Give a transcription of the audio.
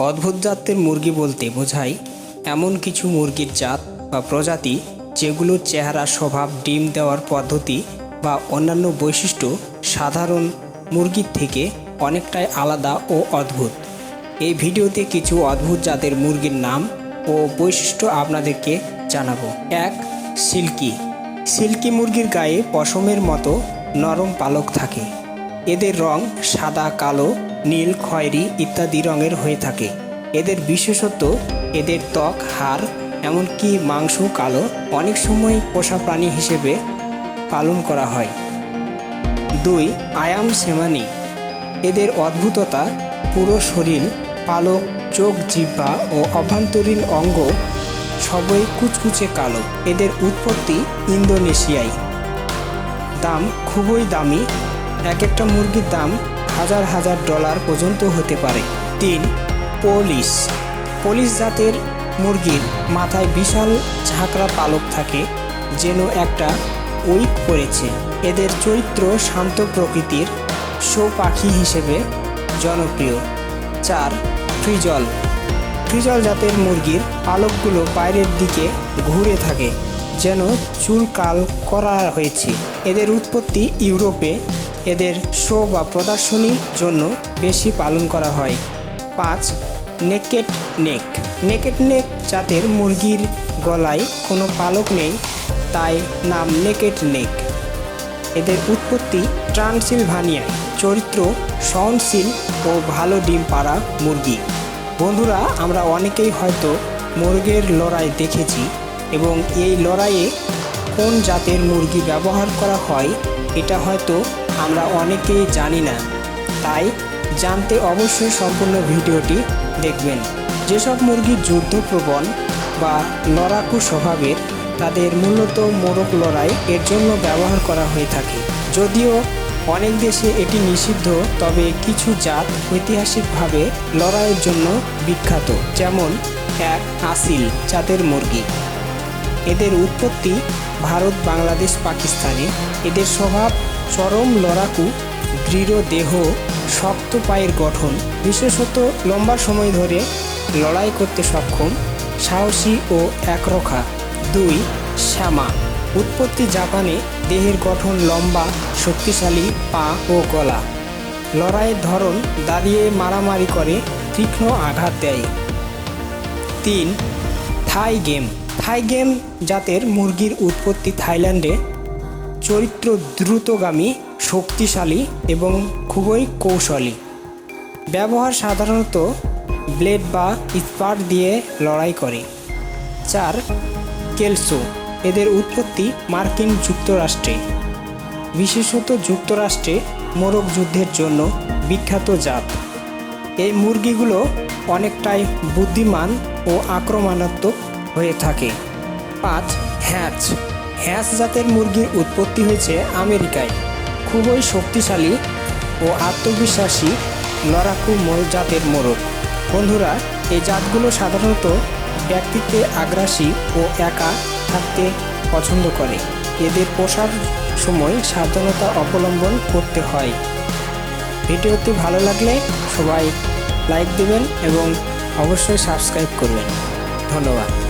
অদ্ভুত জাতের মুরগি বলতে বোঝায় এমন কিছু মুরগির জাত বা প্রজাতি যেগুলোর চেহারা, স্বভাব, ডিম দেওয়ার পদ্ধতি বা অন্যান্য বৈশিষ্ট্য সাধারণ মুরগির থেকে অনেকটাই আলাদা ও অদ্ভুত। এই ভিডিওতে কিছু অদ্ভুত জাতের মুরগির নাম ও বৈশিষ্ট্য আপনাদেরকে জানাব। এক, সিল্কি। সিল্কি মুরগির গায়ে পশমের মতো নরম পালক থাকে। এদের রং সাদা, কালো নীল, খয়েরি ইত্যাদি রঙের হয়ে থাকে। এদের বিশেষত্ব, এদের ত্বক, হাড়, এমনকি মাংস, কালো অনেক সময় পোষা প্রাণী হিসেবে পালন করা হয়। দুই, আয়াম সেমানি। এদের অদ্ভুততা, পুরো শরীর, পালক, চোখ, জিহ্বা ও অভ্যন্তরীণ অঙ্গ সবই কুচকুচে কালো। এদের উৎপত্তি ইন্দোনেশিয়ায়। দাম খুবই দামি। এক একটা মুরগির দাম হাজার হাজার ডলার পর্যন্ত হতে পারে। তিন, পলিশ। পলিশ জাতের মুরগির মাথায় বিশাল ঝাঁকড়া পালক থাকে, যেন একটা উইক পড়েছে। এদের চরিত্র শান্ত প্রকৃতির শো পাখি হিসেবে জনপ্রিয়। চার, ফ্রিজল। ফ্রিজল জাতের মুরগির পালকগুলো বাইরের দিকে ঘুরে থাকে, যেন চুল কাল করা হয়েছে। এদের উৎপত্তি ইউরোপে এদের শো বা প্রদর্শনীর জন্য বেশি পালন করা হয়। পাঁচ, নেকেট নেক। নেকেট নেক জাতের মুরগির গলায় কোনো পালক নেই, তাই নাম নেকেট নেক। এদের উৎপত্তি ট্রান্সিলভানিয়ায়। চরিত্র সহনশীল ও ভালো ডিম পাড়া মুরগি। বন্ধুরা, আমরা অনেকেই হয়তো মুরগের লড়াই দেখেছি এবং এই লড়াইয়ে কোন জাতের মুরগি ব্যবহার করা হয়, এটা হয়তো আমরা অনেকেই জানি না। তাই জানতে অবশ্যই সম্পূর্ণ ভিডিওটি দেখবেন। যেসব মুরগি যুদ্ধপ্রবণ বা লড়াকু স্বভাবের, তাদের মূলত মোরগ লড়াই এর জন্য ব্যবহার করা হয়ে থাকে। যদিও অনেক দেশে এটি নিষিদ্ধ, তবে কিছু জাত ঐতিহাসিকভাবে লড়াইয়ের জন্য বিখ্যাত, যেমন এক আসিল জাতের মুরগি। এদের উৎপত্তি ভারত, বাংলাদেশ, পাকিস্তানে। এদের স্বভাব চরম লড়াকু, দৃঢ় দেহ, শক্ত পায়ের গঠন, বিশেষত লম্বা সময় ধরে লড়াই করতে সক্ষম, সাহসী ও একরখা। দুই, শ্যামা। উৎপত্তি জাপানে দেহের গঠন লম্বা, শক্তিশালী পা ও গলা। লড়াইয়ের ধরন দাঁড়িয়ে মারামারি করে, তীক্ষ্ণ আঘাত দেয়। তিন, থাই গেম। থাই গেম জাতের মুরগির উৎপত্তি থাইল্যান্ডে চরিত্র দ্রুতগামী, শক্তিশালী এবং খুবই কৌশলী। ব্যবহার সাধারণত ব্লেড বা ইস্পাত দিয়ে লড়াই করে। চার, কেলসো, এদের উৎপত্তি মার্কিন যুক্তরাষ্ট্রে। বিশেষত যুক্তরাষ্ট্রে মোরগ যুদ্ধের জন্য বিখ্যাত জাত। এই মুরগিগুলো অনেকটাই বুদ্ধিমান ও আক্রমণাত্মক হয়ে থাকে। পাঁচ, হ্যাচ হ্যাচ জাতের মুরগির উৎপত্তি হয়েছে আমেরিকায়। খুবই শক্তিশালী ও আত্মবিশ্বাসী লড়াকু মোর জাতের মোরগ। বন্ধুরা, এই জাতগুলো সাধারণত ব্যক্তিত্বে আগ্রাসী ও একা থাকতে পছন্দ করে। এদের পোষার সময় সাবধানতা অবলম্বন করতে হয়। ভিডিওটি ভালো লাগলে সবাই লাইক দেবেন এবং অবশ্যই সাবস্ক্রাইব করবেন। ধন্যবাদ।